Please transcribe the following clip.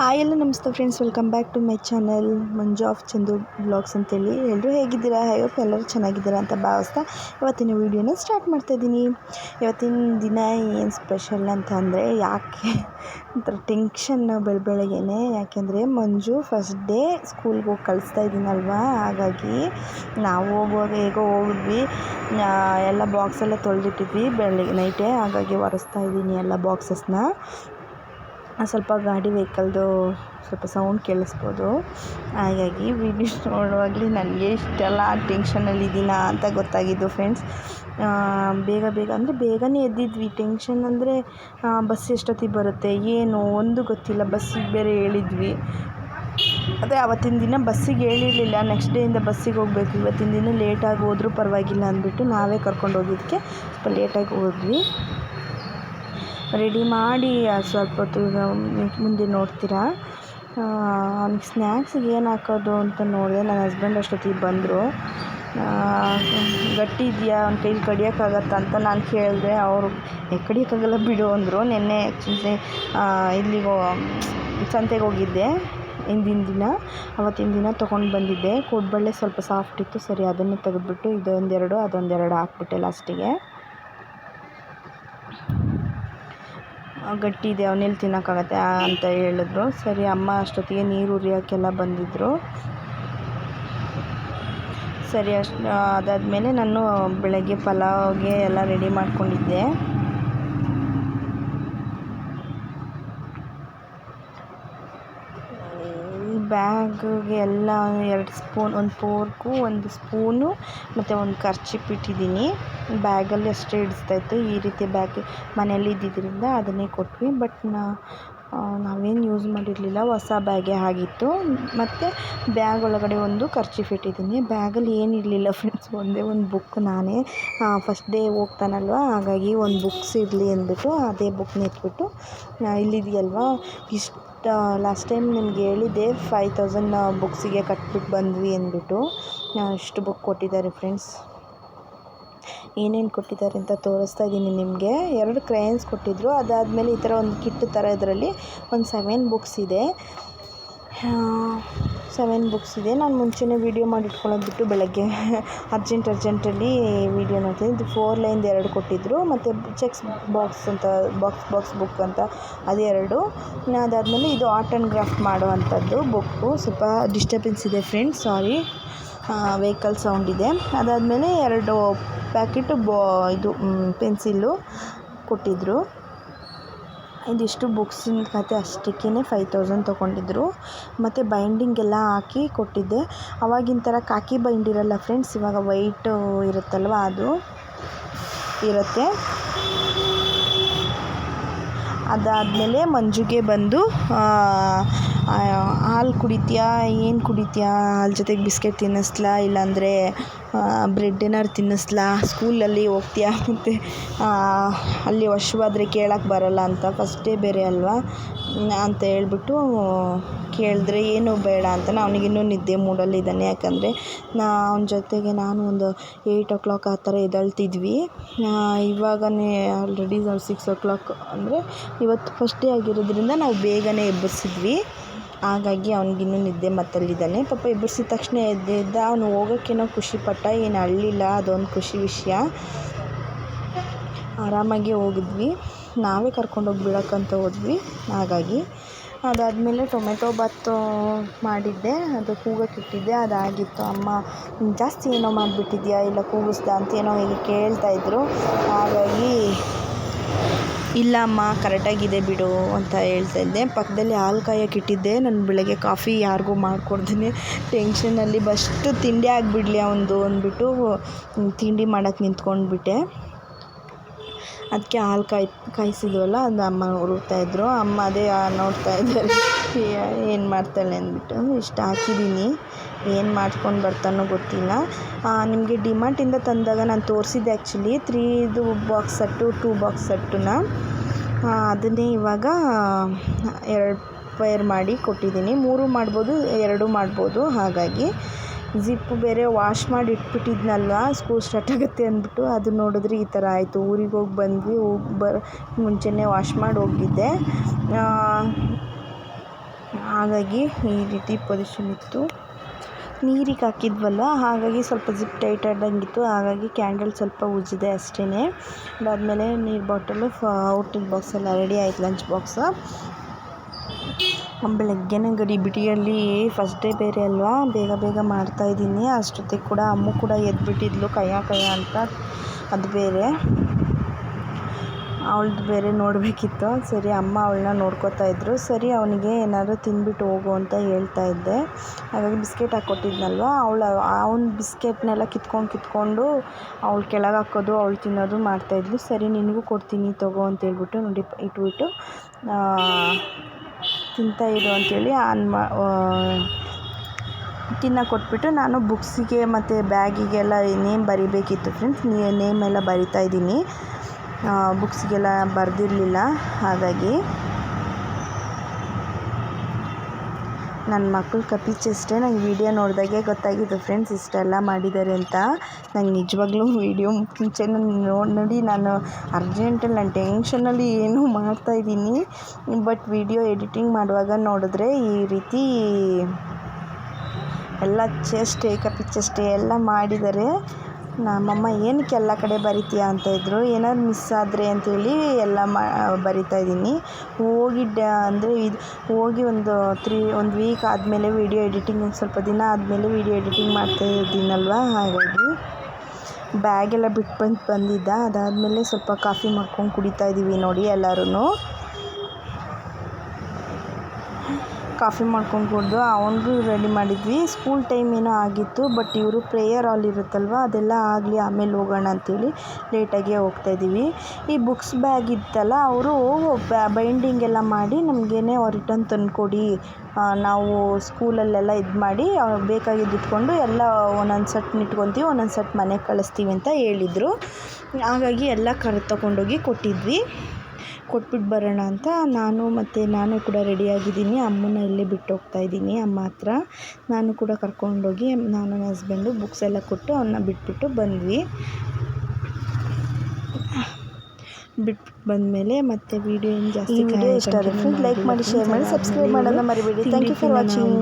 Hi ಎಲ್ಲ ನಮಸ್ತೆ friends welcome back to my channel Manju of Chandu blogs ಅಂತೇಳಿ. ಎಲ್ಲರೂ ಹೇಗಿದ್ದೀರಾ? ಹೋಪ್ ಎಲ್ಲರೂ ಚೆನ್ನಾಗಿದ್ದೀರಾ ಅಂತ ಭಾವಿಸ್ತಾ ಇವತ್ತಿನ ವೀಡಿಯೋನ ಸ್ಟಾರ್ಟ್ ಮಾಡ್ತಾಯಿದ್ದೀನಿ ಇವತ್ತಿನ ದಿನ ಏನು ಸ್ಪೆಷಲ್ ಅಂತ ಅಂದರೆ ಯಾಕೆ ಒಂಥರ ಟೆನ್ಷನ್ ಬೆಳ, ಬೆಳಗ್ಗೆನೆ. ಯಾಕೆಂದರೆ ಮಂಜು ಫಸ್ಟ್ ಡೇ ಸ್ಕೂಲ್ಗೆ ಹೋಗಿ ಕಳಿಸ್ತಾ ಇದ್ದೀನಲ್ವಾ? ಹಾಗಾಗಿ ನಾವು ಹೋಗುವಾಗ ಹೇಗೋ ಹೋಗಿದ್ವಿ ಎಲ್ಲ ಬಾಕ್ಸೆಲ್ಲ ತೊಳೆದಿಟ್ಟಿದ್ವಿ ಬೆಳಗ್ಗೆ ನೈಟೇ ಹಾಗಾಗಿ ಒರೆಸ್ತಾ ಇದ್ದೀನಿ ಎಲ್ಲ ಬಾಕ್ಸಸ್ನ ಸ್ವಲ್ಪ ಗಾಡಿ ವೆಹಿಕಲ್ದು ಸ್ವಲ್ಪ ಸೌಂಡ್ ಕೇಳಿಸ್ಬೋದು. ಹಾಗಾಗಿ ವಿಡಿಯೋಸ್ ನೋಡುವಾಗಲೇ ನನಗೆ ಇಷ್ಟೆಲ್ಲ ಟೆನ್ಷನಲ್ಲಿದ್ದೀನಾ ಅಂತ ಗೊತ್ತಾಗಿದ್ದು ಫ್ರೆಂಡ್ಸ್. ಬೇಗ ಬೇಗ ಅಂದರೆ ಬೇಗನೆ ಎದ್ದಿದ್ವಿ. ಟೆನ್ಷನ್ ಅಂದರೆ ಬಸ್ ಎಷ್ಟೊತ್ತಿಗೆ ಬರುತ್ತೆ, ಏನು ಒಂದು ಗೊತ್ತಿಲ್ಲ. ಬಸ್ಸಿಗೆ ಬೇರೆ ಹೇಳಿದ್ವಿ. ಅದೇ ಆವತ್ತಿನ ದಿನ ಬಸ್ಸಿಗೆ ಹೇಳಿರಲಿಲ್ಲ. ನೆಕ್ಸ್ಟ್ ಡೇಯಿಂದ ಬಸ್ಸಿಗೆ ಹೋಗಬೇಕು. ಇವತ್ತಿನ ದಿನ ಲೇಟಾಗಿ ಹೋದರೂ ಪರವಾಗಿಲ್ಲ ಅಂದ್ಬಿಟ್ಟು ನಾವೇ ಕರ್ಕೊಂಡು ಹೋಗಿದ್ದಕ್ಕೆ ಸ್ವಲ್ಪ ಲೇಟಾಗಿ ಹೋದ್ವಿ. ರೆಡಿ ಮಾಡಿ ಸ್ವಲ್ಪ ಹೊತ್ತು ಈಗ ಮುಂದೆ ನೋಡ್ತೀರಾ? ಅವ್ನಿಗೆ ಸ್ನ್ಯಾಕ್ಸಿಗೆ ಏನು ಹಾಕೋದು ಅಂತ ನೋಡಿದೆ. ನನ್ನ ಹಸ್ಬೆಂಡ್ ಅಷ್ಟೊತ್ತಿಗೆ ಬಂದರು. ಗಟ್ಟಿ ಇದೆಯಾ? ಅವ್ನ ಕೈಲಿ ಕಡಿಯೋಕ್ಕಾಗತ್ತಾ ಅಂತ ನಾನು ಕೇಳಿದೆ. ಅವರು "ಏ, ಕಡಿಯೋಕ್ಕಾಗಲ್ಲ ಬಿಡು ಅಂದರು. ನಿನ್ನೆ ಆ್ಯಕ್ಚುಲಿ ಇಲ್ಲಿಗೆ ಸಂತೆಗೆ ಹೋಗಿದ್ದೆ. ಹಿಂದಿನ ದಿನ ಅವತ್ತಿನ ದಿನ ತೊಗೊಂಡು ಬಂದಿದ್ದೆ. ಕೋಡ್ಬಳೆ ಸ್ವಲ್ಪ ಸಾಫ್ಟ್ ಇತ್ತು. ಸರಿ ಅದನ್ನೇ ತೆಗೆದ್ಬಿಟ್ಟು ಇದೊಂದೆರಡು ಅದೊಂದೆರಡು ಹಾಕ್ಬಿಟ್ಟೆ ಲಾಸ್ಟಿಗೆ ಗಟ್ಟಿ ಇದೆ ಅವನೆಲ್ಲಿ ತಿನ್ನೋಕ್ಕಾಗತ್ತೆ ಅಂತ ಹೇಳಿದ್ರು. ಸರಿ, ಅಮ್ಮ ಅಷ್ಟೊತ್ತಿಗೆ ನೀರು ಉರಿಯೋಕ್ಕೆಲ್ಲ ಬಂದಿದ್ದರು ಸರಿ, ಅಷ್ಟು, ಅದಾದಮೇಲೆ ನಾನು ಬೆಳಗ್ಗೆ ಪಲಾವ್ಗೆ ಎಲ್ಲ ರೆಡಿ ಮಾಡ್ಕೊಂಡಿದ್ದೆ. ಬ್ಯಾಗ್ಗೆ ಎಲ್ಲ ಎರಡು ಸ್ಪೂನ್, ಒಂದು ಫೋರ್ಕು, ಒಂದು ಸ್ಪೂನು ಮತ್ತು ಒಂದು ಕರ್ಚಿಪ್ ಇಟ್ಟಿದ್ದೀನಿ. ಬ್ಯಾಗಲ್ಲಿ ಅಷ್ಟೇ ಹಿಡಿಸ್ತಾಯಿತ್ತು ಈ ರೀತಿ ಬ್ಯಾಗ್ ಮನೆಯಲ್ಲಿ ಇದ್ದಿದ್ದರಿಂದ ಅದನ್ನೇ ಕೊಟ್ವಿ. ಬಟ್ ನಾ ನಾವೇನು ಯೂಸ್ ಮಾಡಿರಲಿಲ್ಲ. ಹೊಸ ಬ್ಯಾಗೇ ಆಗಿತ್ತು. ಮತ್ತು ಬ್ಯಾಗ್ ಒಳಗಡೆ ಒಂದು ಕರ್ಚಿಫ್ ಇಟ್ಟಿದ್ದೀನಿ. ಬ್ಯಾಗಲ್ಲಿ ಏನು ಇರಲಿಲ್ಲ ಫ್ರೆಂಡ್ಸ್ ಒಂದೇ ಒಂದು ಬುಕ್ ನಾನೇ ಫಸ್ಟ್ ಡೇ ಹೋಗ್ತಾನಲ್ವ? ಹಾಗಾಗಿ ಒಂದು ಬುಕ್ಸ್ ಇರಲಿ ಅಂದ್ಬಿಟ್ಟು ಅದೇ ಬುಕ್ನ ಇಟ್ಬಿಟ್ಟು ಇಲ್ಲಿದೆಯಲ್ವಾ? ಇಷ್ಟು ಲಾಸ್ಟ್ ಟೈಮ್ ನಿಮ್ಗೆ ಹೇಳಿದ್ದೆ ಫೈ ತೌಸಂಡ್ ಬುಕ್ಸಿಗೆ ಕಟ್ಬಿಟ್ಟು ಬಂದ್ವಿ ಅಂದ್ಬಿಟ್ಟು ಇಷ್ಟು ಬುಕ್ ಕೊಟ್ಟಿದ್ದಾರೆ ಫ್ರೆಂಡ್ಸ್ ಏನೇನು ಕೊಟ್ಟಿದ್ದಾರೆ ಅಂತ ತೋರಿಸ್ತಾ ಇದ್ದೀನಿ ನಿಮಗೆ. ಎರಡು ಕ್ರಯನ್ಸ್ ಕೊಟ್ಟಿದ್ದರು ಅದಾದಮೇಲೆ ಈ ಥರ ಒಂದು ಕಿಟ್ ಥರ ಇದರಲ್ಲಿ ಒಂದು ಸೆವೆನ್ ಬುಕ್ಸ್ ಇದೆ. ಸೆವೆನ್ ಬುಕ್ಸ್ ಇದೆ. ನಾನು ಮುಂಚೆನೇ ವೀಡಿಯೋ ಮಾಡಿ ಇಟ್ಕೊಳ್ಳೋದು ಬಿಟ್ಟು ಬೆಳಗ್ಗೆ ಅರ್ಜೆಂಟ್ ಅರ್ಜೆಂಟಲ್ಲಿ ವೀಡಿಯೋ ನೋಡ್ತೀನಿ. ಇದು ಫೋರ್ ಲೈನ್ದು ಎರಡು ಕೊಟ್ಟಿದ್ದರು ಮತ್ತು ಚೆಕ್ಸ್ ಬಾಕ್ಸ್ ಅಂತ ಬಾಕ್ಸ್ ಬಾಕ್ಸ್ ಬುಕ್ ಅಂತ ಅದೆರಡು ಅದಾದಮೇಲೆ ಇದು ಆರ್ಟ್ ಆ್ಯಂಡ್ ಕ್ರಾಫ್ಟ್ ಮಾಡುವಂಥದ್ದು ಬುಕ್ಕು ಸ್ವಲ್ಪ ಡಿಸ್ಟರ್ಬೆನ್ಸ್ ಇದೆ ಫ್ರೆಂಡ್ಸ್ ಸಾರಿ ವೆಹಿಕಲ್ ಸೌಂಡ್ ಇದೆ. ಅದಾದಮೇಲೆ ಎರಡು ಪ್ಯಾಕೆಟು ಬಾ ಇದು ಪೆನ್ಸಿಲ್ಲು ಕೊಟ್ಟಿದ್ದರು ಇದಿಷ್ಟು ಬುಕ್ಸಿನ ಕತೆ ಅಷ್ಟಕ್ಕೇ ಫೈವ್ ತೌಸಂಡ್ ತೊಗೊಂಡಿದ್ರು. ಮತ್ತು ಬೈಂಡಿಂಗ್ ಎಲ್ಲ ಹಾಕಿ ಕೊಟ್ಟಿದ್ದೆ. ಅವಾಗಿನ ಥರ ಕಾಕಿ ಬೈಂಡ್ ಇರಲ್ಲ ಫ್ರೆಂಡ್ಸ್ ಇವಾಗ ವೈಟು ಇರುತ್ತಲ್ವ ಅದು? ಇರುತ್ತೆ. ಅದಾದಮೇಲೆ ಮಂಜುಗೆ ಬಂದು ಹಾಲು ಕುಡಿತೀಯಾ? ಏನು ಕುಡಿತೀಯಾ? ಹಾಲು ಜೊತೆಗೆ ಬಿಸ್ಕೆಟ್ ತಿನ್ನಿಸ್ಲಾ? ಇಲ್ಲಾಂದರೆ ಬ್ರೆಡ್ ಏನಾದ್ರು ತಿನ್ನಿಸ್ಲಾ? ಸ್ಕೂಲಲ್ಲಿ ಹೋಗ್ತೀಯಾ? ಮತ್ತು ಅಲ್ಲಿ ವಶವಾದರೆ ಕೇಳೋಕ್ಕೆ ಬರಲ್ಲ ಅಂತ. ಫಸ್ಟ್ ಡೇ ಬೇರೆ ಅಲ್ವಾ? ಅಂತ ಹೇಳ್ಬಿಟ್ಟು ಕೇಳಿದ್ರೆ, ಏನು ಬೇಡ ಅಂತ. ಅವನಿಗಿನ್ನೂ ನಿದ್ದೆ ಮೂಡಲ್ಲಿದ್ದಾನೆ ಯಾಕಂದರೆ, ನಾ ಅವನ ಜೊತೆಗೆ ನಾನು ಒಂದು ಏಯ್ಟ್ ಓ ಕ್ಲಾಕ್ ಆ ಥರ ಎದ್ದೇಳ್ತಿದ್ವಿ. ಇವಾಗನೇ ಆಲ್ರೆಡಿ ಸಿಕ್ಸ್ ಓ ಕ್ಲಾಕ್ ಅಂದರೆ, ಇವತ್ತು ಫಸ್ಟ್ ಡೇ ಆಗಿರೋದ್ರಿಂದ ನಾವು ಬೇಗನೆ ಎಬ್ಬರಿಸಿದ್ವಿ ಹಾಗಾಗಿ ಅವ್ನಿಗಿನ್ನೂ ನಿದ್ದೆ ಮತ್ತಲ್ಲಿದ್ದಾನೆ. ಪಾಪ ಎಬ್ಬಿಸಿದ ತಕ್ಷಣ ಎದ್ದಿದ್ದ ಅವನು ಹೋಗೋಕ್ಕೇನೋ ಖುಷಿಪಟ್ಟ, ಏನು ಅಳ್ಳಿಲ್ಲ, ಅದೊಂದು ಖುಷಿ ವಿಷಯ. ಆರಾಮಾಗಿ ಹೋಗಿದ್ವಿ. ನಾವೇ ಕರ್ಕೊಂಡೋಗಿ ಬಿಡೋಕ್ಕಂತ ಹೋದ್ವಿ. ಹಾಗಾಗಿ ಅದಾದಮೇಲೆ ಟೊಮೆಟೊ ಬಾತು ಮಾಡಿದ್ದೆ. ಅದು ಕೂಗಕ್ಕೆ ಇಟ್ಟಿದ್ದೆ. ಅದಾಗಿತ್ತು. ಅಮ್ಮ ಜಾಸ್ತಿ ಏನೋ ಮಾಡಿಬಿಟ್ಟಿದ್ಯಾ? ಇಲ್ಲ ಕೂಗಿಸ್ದ ಅಂತ ಏನೋ ಹೀಗೆ ಕೇಳ್ತಾಯಿದ್ರು ಹಾಗಾಗಿ ಇಲ್ಲ ಅಮ್ಮ ಕರೆಕ್ಟಾಗಿದೆ ಬಿಡು ಅಂತ ಹೇಳ್ತಾ ಇದ್ದೆ. ಪಕ್ಕದಲ್ಲಿ ಹಾಲು ಕಾಯಕ್ಕೆ ಇಟ್ಟಿದ್ದೆ. ನಾನು ಬೆಳಗ್ಗೆ ಕಾಫಿ ಯಾರಿಗೂ ಮಾಡಿಕೊಡ್ದೇ ಟೆನ್ಷನಲ್ಲಿ ಬಸ್ಟು ತಿಂಡಿ ಆಗಿಬಿಡ್ಲಿ ಅವನದು ಅಂದ್ಬಿಟ್ಟು ತಿಂಡಿ ಮಾಡೋಕೆ ನಿಂತ್ಕೊಂಡ್ಬಿಟ್ಟೆ. ಅದಕ್ಕೆ ಹಾಲು ಕಾಯ್, ಕಾಯಿಸಿದ್ವಲ್ಲ, ಅದು ಅಮ್ಮ ಇದ್ದರು ಅಮ್ಮ ಅದೇ ನೋಡ್ತಾ ಇದ್ದಾರೆ. ಏನು ಮಾಡ್ತಾಳೆ ಅಂದ್ಬಿಟ್ಟು, ಇಷ್ಟು ಹಾಕಿದ್ದೀನಿ. ಏನು ಮಾಡ್ಕೊಂಡು ಬರ್ತಾನೋ ಗೊತ್ತಿಲ್ಲ. ನಿಮಗೆ ಡಿಮಾರ್ಟಿಂದ ತಂದಾಗ ನಾನು ತೋರಿಸಿದ್ದೆ ಆ್ಯಕ್ಚುಲಿ ತ್ರೀದು ಬಾಕ್ಸ್ ಸೆಟ್ಟು, ಟೂ ಬಾಕ್ಸ್ ಸೆಟ್ಟನ್ನ ಅದನ್ನೇ ಇವಾಗ, ಎರಡು ಪೇರ್ ಮಾಡಿ ಕೊಟ್ಟಿದ್ದೀನಿ. ಮೂರು ಮಾಡ್ಬೋದು, ಎರಡು ಮಾಡ್ಬೋದು, ಹಾಗಾಗಿ. ಜಿಪ್ಪು ಬೇರೆ ವಾಶ್ ಮಾಡಿ ಇಟ್ಬಿಟ್ಟಿದ್ನಲ್ವ ಸ್ಕೂಲ್ ಸ್ಟಾರ್ಟ್ ಆಗುತ್ತೆ ಅಂದ್ಬಿಟ್ಟು ಅದು ನೋಡಿದ್ರೆ ಈ ಥರ ಆಯಿತು. ಊರಿಗೆ ಹೋಗಿ ಬಂದ್ವಿ, ಹೋಗಿ ಬರ, ಮುಂಚೆನೇ ವಾಶ್ ಮಾಡಿ ಹೋಗಿದ್ದೆ. ಹಾಗಾಗಿ ಈ ರೀತಿ ಪೊಸಿಷನ್ ಇತ್ತು. ನೀರಿಗೆ ಹಾಕಿದ್ವಲ್ಲ, ಹಾಗಾಗಿ ಸ್ವಲ್ಪ ಜಿಪ್ ಟೈಟ್ ಆದಂಗಿತ್ತು. ಹಾಗಾಗಿ ಕ್ಯಾಂಡಲ್ ಸ್ವಲ್ಪ ಉಜ್ಜಿದೆ ಅಷ್ಟೇ ಅದಾದಮೇಲೆ ನೀರು ಬಾಟಲು ಫ ಔಟಿನ ಬಾಕ್ಸ್ ಎಲ್ಲ ರೆಡಿ ಆಯ್ತು ಲಂಚ್ ಬಾಕ್ಸ್ ಬೆಳಗ್ಗೆನೇ ಗಡಿ ಬಿಡಿಯಲ್ಲಿ ಫಸ್ಟ್ ಡೇ ಬೇರೆ ಅಲ್ವಾ? ಬೇಗ ಬೇಗ ಮಾಡ್ತಾಯಿದ್ದೀನಿ ಅಷ್ಟೊತ್ತಿಗೆ ಕೂಡ ಅಮ್ಮ ಕೂಡ ಎದ್ಬಿಟ್ಟಿದ್ಲು ಕಯ್ಯ ಕಯ್ಯ ಅಂತ. ಅದು ಬೇರೆ. ಅವಳದು ಬೇರೆ ನೋಡಬೇಕಿತ್ತು. ಸರಿ, ಅಮ್ಮ ಅವಳನ್ನ ನೋಡ್ಕೋತಾ ಇದ್ರು. ಸರಿ, ಅವನಿಗೆ ಏನಾದರೂ ತಿಂದ್ಬಿಟ್ಟು ಹೋಗು ಅಂತ ಹೇಳ್ತಾ ಇದ್ದೆ. ಹಾಗಾಗಿ ಬಿಸ್ಕೆಟ್ ಹಾಕ್ಕೊಟ್ಟಿದ್ನಲ್ವ ಅವಳು, ಅವ್ನ ಬಿಸ್ಕೆಟ್ನೆಲ್ಲ ಕಿತ್ಕೊಂಡು ಕಿತ್ಕೊಂಡು ಅವಳು ಕೆಳಗೆ ಹಾಕೋದು, ಅವಳು ತಿನ್ನೋದು ಮಾಡ್ತಾಯಿದ್ಲು ಸರಿ, ನಿನಗೂ ಕೊಡ್ತೀನಿ, ತಗೋ ಅಂತ ಹೇಳ್ಬಿಟ್ಟು ನೋಡಿ, ಇಟ್ಬಿಟ್ಟು ತಿಂತಾ ಇರು ಅಂತೇಳಿ ಆನ್ ಮಾ ತಿನ್ನೋಕೆ ಕೊಟ್ಬಿಟ್ಟು ನಾನು ಬುಕ್ಸಿಗೆ ಮತ್ತು ಬ್ಯಾಗಿಗೆಲ್ಲ ನೇಮ್ ಬರಿಬೇಕಿತ್ತು ಫ್ರೆಂಡ್ಸ್ ನೇಮ್ ಎಲ್ಲ ಬರಿತಾ ಇದ್ದೀನಿ. ಬುಕ್ಸ್ಗೆಲ್ಲ ಬರೆದಿರಲಿಲ್ಲ, ಹಾಗಾಗಿ ನನ್ನ ಮಕ್ಕಳು ಕಪಿ ಚೆಸ್ಟೇ ನಂಗೆ ವೀಡಿಯೋ ನೋಡಿದಾಗೆ ಗೊತ್ತಾಗಿದ್ದು, ಫ್ರೆಂಡ್ಸ್, ಇಷ್ಟೆಲ್ಲ ಮಾಡಿದ್ದಾರೆ ಅಂತ. ನಂಗೆ ನಿಜವಾಗ್ಲೂ ವೀಡಿಯೋ ಮುಂಚೆ ನೋಡಿ ನೋಡಿ ನಾನು ಅರ್ಜೆಂಟಲ್ಲಿ ನಾನು ಟೆನ್ಷನಲ್ಲಿ ಮಾಡ್ತಾ ಮಾಡ್ತಾಯಿದ್ದೀನಿ ಬಟ್ ವೀಡಿಯೋ ಎಡಿಟಿಂಗ್ ಮಾಡುವಾಗ ನೋಡಿದ್ರೆ ಈ ರೀತಿ ಎಲ್ಲ ಚೆಸ್ಟೆ ಕಪಿ ಚೆಸ್ಟೆ ಎಲ್ಲ ಮಾಡಿದ್ದಾರೆ ನಮ್ಮಮ್ಮ, ಏನಕ್ಕೆ ಎಲ್ಲ ಕಡೆ ಬರಿತೀಯ? ಅಂತ ಇದ್ದರು ಏನಾದ್ರು ಮಿಸ್ ಆದರೆ ಅಂಥೇಳಿ ಎಲ್ಲ ಮಾ, ಬರಿತಾ ಇದ್ದೀನಿ. ಹೋಗಿ ಡ, ಅಂದರೆ ಇದು, ಹೋಗಿ ಒಂದು ತ್ರೀ, ಒಂದು ವೀಕ್ ಆದಮೇಲೆ ವೀಡಿಯೋ ಎಡಿಟಿಂಗ್ ಒಂದು ಸ್ವಲ್ಪ ದಿನ ಆದಮೇಲೆ ವೀಡಿಯೋ ಎಡಿಟಿಂಗ್ ಮಾಡ್ತಾ ಇದ್ದೀನಲ್ವ? ಹಾಗಾಗಿ ಬ್ಯಾಗೆಲ್ಲ ಬಿಟ್ಟು ಬಂದು ಬಂದಿದ್ದ. ಅದಾದಮೇಲೆ ಸ್ವಲ್ಪ ಕಾಫಿ ಮಾಡ್ಕೊಂಡು ಕುಡಿತಾ ಇದ್ದೀವಿ ನೋಡಿ ಎಲ್ಲರೂ ಕಾಫಿ ಮಾಡ್ಕೊಂಡು ಕುಡಿದು ಅವನಿಗೂ ರೆಡಿ ಮಾಡಿದ್ವಿ. ಸ್ಕೂಲ್ ಟೈಮ್ ಏನೋ ಆಗಿತ್ತು ಬಟ್ ಇವರು ಪ್ರೇಯರ್ ಹಾಲ್ ಇರುತ್ತಲ್ವ, ಅದೆಲ್ಲ ಆಗಲಿ, ಆಮೇಲೆ ಹೋಗೋಣ ಅಂತೇಳಿ ಹೋಗ್ತಾ ಹೋಗ್ತಾಯಿದ್ದೀವಿ ಈ ಬುಕ್ಸ್ ಬ್ಯಾಗ್ ಇತ್ತಲ್ಲ, ಅವರು ಬೈಂಡಿಂಗ್ ಎಲ್ಲ ಮಾಡಿ ನಮಗೇನೆ ರಿಟರ್ನ್ ತಂದುಕೊಡಿ ನಾವು ಸ್ಕೂಲಲ್ಲೆಲ್ಲ ಇದು ಮಾಡಿ ಬೇಕಾಗಿದ್ದು ಇಟ್ಕೊಂಡು ಎಲ್ಲ ಒಂದೊಂದು ಸೆಟ್ ಇಟ್ಕೊತೀವಿ ಒಂದೊಂದು ಸೆಟ್ ಮನೆಗೆ ಕಳಿಸ್ತೀವಿ ಅಂತ ಹೇಳಿದರು. ಹಾಗಾಗಿ ಎಲ್ಲ ಕರೆ ತೊಗೊಂಡೋಗಿ ಕೊಟ್ಟಿದ್ವಿ. ಕೊಟ್ಬಿಟ್ಟು ಬರೋಣ ಅಂತ ನಾನು ಮತ್ತು ನಾನು ಕೂಡ ರೆಡಿಯಾಗಿದ್ದೀನಿ. ಅಮ್ಮನ ಇಲ್ಲೇ ಬಿಟ್ಟು ಹೋಗ್ತಾ ಇದ್ದೀನಿ. ಅಮ್ಮ ಹತ್ರ ನಾನು ಕೂಡ ಕರ್ಕೊಂಡೋಗಿ ನಾನು ನನ್ನ ಹಸ್ಬೆಂಡು ಬುಕ್ಸ್ ಎಲ್ಲ ಕೊಟ್ಟು ಅವನ್ನ ಬಿಟ್ಬಿಟ್ಟು ಬಂದ್ವಿ. ಬಿಟ್ಬಿಟ್ಟು ಬಂದಮೇಲೆ ಮತ್ತೆ ವೀಡಿಯೋ ಏನು ಜಾಸ್ತಿ ಈ ವಿಡಿಯೋ ಇಷ್ಟ ಆದರೆ ಲೈಕ್ ಮಾಡಿ ಶೇರ್ ಮಾಡಿ ಸಬ್ಸ್ಕ್ರೈಬ್ ಮಾಡೋದನ್ನ ಮರಿಬೇಡಿ. Thank you for watching